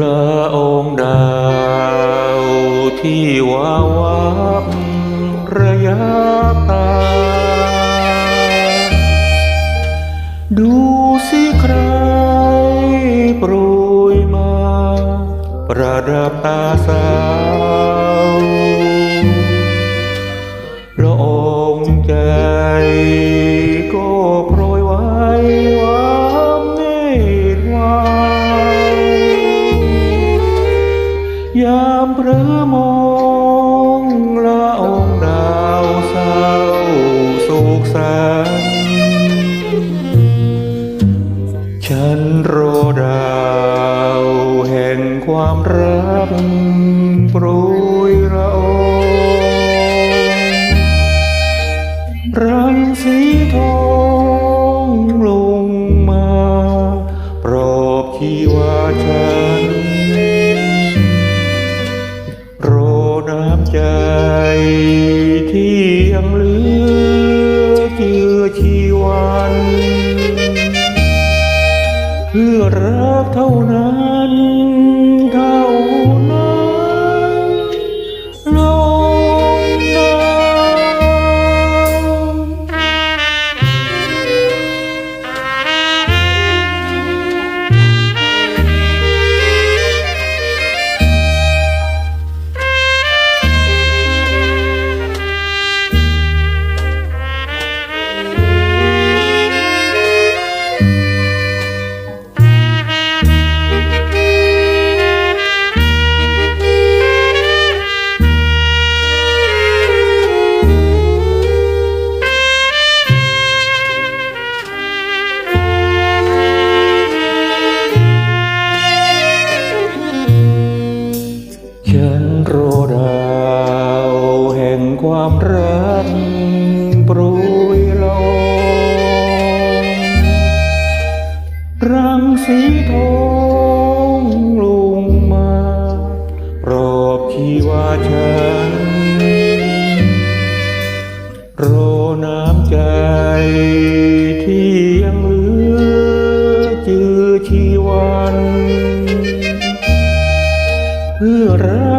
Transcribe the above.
ละองดาวที่วาวับระยะตา ดูสิใครโปรยมา ประดับตาสาวละอ มองละองดาวเศร้าโศกสันฉันรอดาวแห่งความรักโปรยละองรังสีทองลงมา ปรอบชีวาฉันร ใจที่ยังเหลือเจือชีวันเพื่อรักเท่านั้น ความรักปรยลงรังสีทองลงมาปรอบชีวาฉันรอน้ำใจที่ยังเหลือจือชีวันเพื่อรัก